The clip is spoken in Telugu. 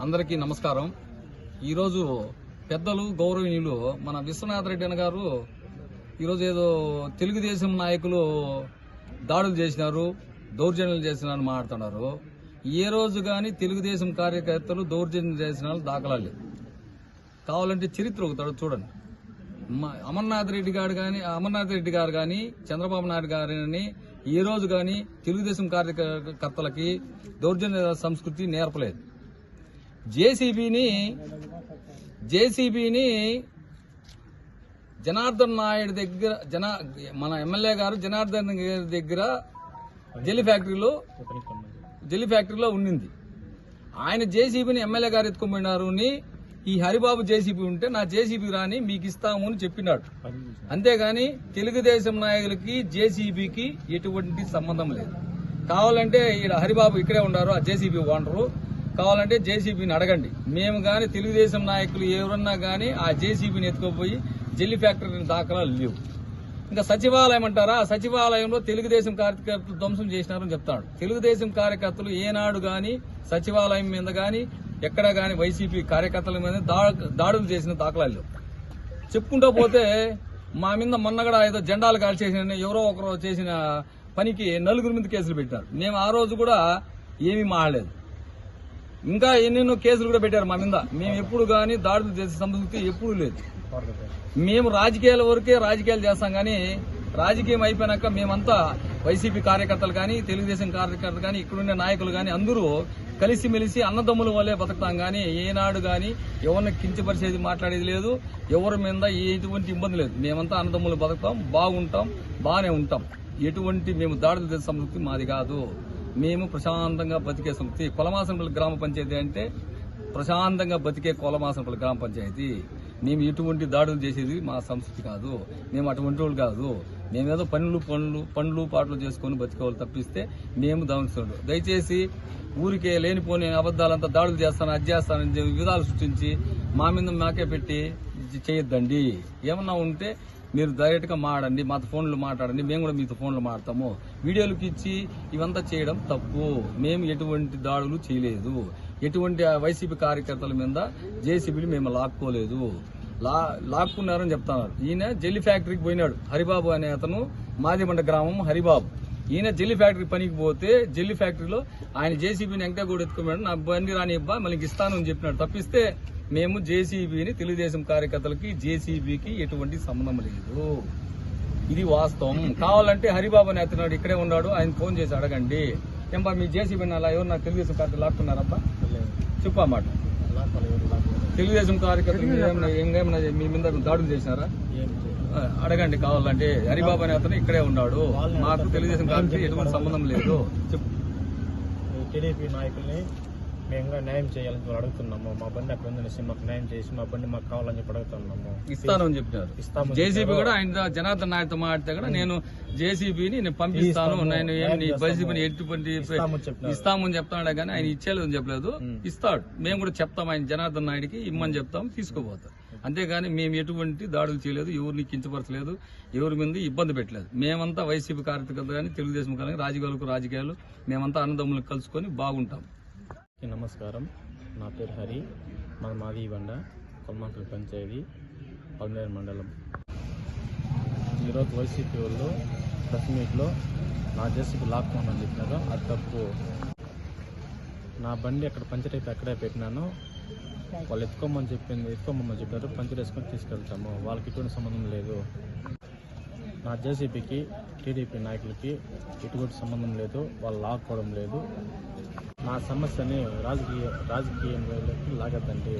అందరికీ నమస్కారం. ఈరోజు పెద్దలు గౌరవనీయులు మన విశ్వనాథ్ రెడ్డి అన్న గారు ఈరోజు ఏదో తెలుగుదేశం నాయకులు దాడులు చేసినారు దౌర్జన్యాలు చేసినారని మాట్లాడుతున్నారు. ఏ రోజు కానీ తెలుగుదేశం కార్యకర్తలు దౌర్జన్యం చేసిన వాళ్ళు కావాలంటే చరిత్ర ఒకతాడు చూడండి. మ- అమర్నాథ్ రెడ్డి గారు కానీ అమర్నాథ్ రెడ్డి గారు కానీ చంద్రబాబు నాయుడు గారిని ఈ రోజు కానీ తెలుగుదేశం కార్యకర్తలకి దౌర్జన్య సంస్కృతి నేర్పలేదు. జేసీబీని జేసీబీని జనార్దన్ నాయుడు దగ్గర జన మన ఎమ్మెల్యే గారు జనార్దన్ గారి దగ్గర జెల్లి ఫ్యాక్టరీలో జెల్లి ఫ్యాక్టరీలో ఉండింది. ఆయన జేసీబీని ఎమ్మెల్యే గారు ఎత్తుకుపోయినారు ఈ హరిబాబు జేసీబీ ఉంటే నా జేసీబీ రాని మీకు ఇస్తాము అని చెప్పినాడు. అంతేగాని తెలుగుదేశం నాయకులకి జేసీబీకి ఎటువంటి సంబంధం లేదు. కావాలంటే ఈడ హరిబాబు ఇక్కడే ఉన్నారు ఆ జేసీబీ ఓనరు. కావాలంటే జేసీబీని అడగండి. మేము కానీ తెలుగుదేశం నాయకులు ఎవరన్నా కానీ ఆ జేసీబీని ఎత్తుకుపోయి జెల్లీ ఫ్యాక్టరీని దాఖలాలు లేవు. ఇంకా సచివాలయం అంటారా? ఆ సచివాలయంలో తెలుగుదేశం కార్యకర్తలు ధ్వంసం చేసినారని చెప్తాడు. తెలుగుదేశం కార్యకర్తలు ఏనాడు కానీ సచివాలయం మీద కానీ ఎక్కడ కానీ వైసీపీ కార్యకర్తల మీద దాడులు చేసిన దాఖలాలు లేవు. చెప్పుకుంటూ పోతే మా మీద మొన్న కూడా ఏదో జెండాలు కాల్చేసిన ఎవరో ఒకరు చేసిన పనికి నలుగురు మీద కేసులు పెట్టారు. మేము ఆ రోజు కూడా ఏమీ మాడలేదు ఇంకా ఎన్నెన్నో కేసులు కూడా పెట్టారు మా మీద. మేము ఎప్పుడు కానీ దాడులు చేసే సంస్కృతి ఎప్పుడు లేదు. మేము రాజకీయాల వరకే రాజకీయాలు చేస్తాం కానీ రాజకీయం అయిపోయినాక మేమంతా వైసీపీ కార్యకర్తలు కానీ తెలుగుదేశం కార్యకర్తలు కానీ ఇక్కడుండే నాయకులు కానీ అందరూ కలిసిమెలిసి అన్నదమ్ముల వల్లే బతుకుతాం కానీ ఏనాడు కానీ ఎవరిని కించపరిచేది మాట్లాడేది లేదు ఎవరి మీద ఎటువంటి ఇబ్బంది లేదు. మేమంతా అన్నదమ్ములు బతుకుతాం బాగుంటాం బాగానే ఉంటాం. ఎటువంటి మేము దాడులు చేసే సంస్కృతి మాది కాదు. మేము ప్రశాంతంగా బతికే సంస్కృతి కొలమాసంపల్లి గ్రామ పంచాయతీ అంటే ప్రశాంతంగా బతికే కోలమాసనపల్లి గ్రామ పంచాయతీ. మేము ఎటువంటి దాడులు చేసేది మా సంస్కృతి కాదు. మేము అటువంటి వాళ్ళు కాదు. మేమేదో పనులు పనులు పనులు పాటలు చేసుకొని బతికేవాళ్ళు తప్పిస్తే మేము దానిస్తాడు దయచేసి ఊరికే లేనిపోని అబద్ధాలంతా దాడులు చేస్తాను అది చేస్తానని విధాలు సృష్టించి మా మీద మాకే పెట్టి చేయొద్దండి. ఏమన్నా ఉంటే మీరు డైరెక్ట్గా మాడండి మాతో ఫోన్లు మాట్లాడండి మేము కూడా మీతో ఫోన్లు మాడతాము వీడియోలకు ఇచ్చి ఇవంతా చేయడం తప్పు. మేము ఎటువంటి దాడులు చేయలేదు. ఎటువంటి వైసీపీ కార్యకర్తల మీద జేసీబీలు మేము లాక్కోలేదు. లా లాక్కున్నారని చెప్తున్నారు. ఈయన జెల్లీ ఫ్యాక్టరీకి పోయినాడు. హరిబాబు అనే అతను మాదిమండ గ్రామం హరిబాబు. ఈయన జెల్లీ ఫ్యాక్టరీ పనికి పోతే జెల్లి ఫ్యాక్టరీలో ఆయన జేసీబీని వెంకటగూడ ఎత్తుకున్నాడు నా బండి రాని ఇబ్బా మళ్ళీ ఇస్తాను అని చెప్పినాడు. తప్పిస్తే మేము జేసీబీని తెలుగుదేశం కార్యకర్తలకి జేసీబీకి ఎటువంటి సంబంధం లేదు. ఇది వాస్తవం. కావాలంటే హరిబాబు అతను ఇక్కడే ఉన్నాడు. ఆయన ఫోన్ చేసి అడగండి. ఏంపా మీ జేసీబీని అలా ఎవరు తెలుగుదేశం కార్యకర్తలు లాక్కున్నారబ్బా? చెప్పు ఆ మాట. తెలుగుదేశం కార్యకర్తలు ఏమైనా మీ మీద దాడులు చేసినారా? అడగండి కావాలంటే. హరిబాబు అనే అతను ఇక్కడే ఉన్నాడు. మాకు తెలుగుదేశం కార్యకర్తలు ఎటువంటి సంబంధం లేదు. చెప్పు. టీడీపీ నాయకుల్ని మేము న్యాయం చేయాలని అడుగుతున్నాము. మా బండి అక్కడ ఉందనేసి మాకు న్యాయం చేసి మా బండి మాకు కావాలని చెప్పి అడుగుతున్నాము. ఇస్తాను అని చెప్పినారు ఇస్తామని జేసీబీ కూడా ఆయన జనార్దన్ నాయుడుతో మాట్లాడితే కూడా నేను జేసీబీని నేను పంపిస్తాను ఇస్తాము, నేను ఏం నీ న్యాయం వైసీపీని ఎటువంటి ఇస్తామని చెప్తాడే కానీ ఆయన ఇచ్చేలేదని చెప్పలేదు. ఇస్తాడు. మేము కూడా చెప్తాం ఆయన జనార్దన్ నాయుడికి ఇమ్మని చెప్తాం తీసుకోపోతాం. అంతేగాని మేము ఎటువంటి దాడులు చేయలేదు ఎవరిని కించపరచలేదు ఎవరి మీద ఇబ్బంది పెట్టలేదు. మేమంతా వైసీపీ కార్యకర్తలు కానీ తెలుగుదేశం కానీ రాజకీయాలకు రాజకీయాలు మేమంతా అన్నదమ్ములు కలుసుకొని బాగుంటాం. నమస్కారం. నా పేరు హరి. మన మాది బండ కొల్మాకల పంచాయతీ పల్మేరు మండలం. ఈరోజు వైసీపీ వాళ్ళు ప్రెస్ మీట్లో నా జెస్సీకి అని చెప్పినారు. అది తప్పు. నా బండి అక్కడ పంచర్ అయితే అక్కడే పెట్టినాను. వాళ్ళు ఎత్తుకోమని చెప్పింది ఎత్తుకోమని చెప్పారు పంచర్ వేసుకొని తీసుకెళ్తాము. వాళ్ళకి ఎటువంటి సంబంధం లేదు. నా జేసీబీకి టీడీపీ నాయకులకి ఎటువంటి సంబంధం లేదు. వాళ్ళు లాక్కోవడం లేదు. మా సమస్యని రాజకీయ రాజకీయంలోకి లాగద్దండి.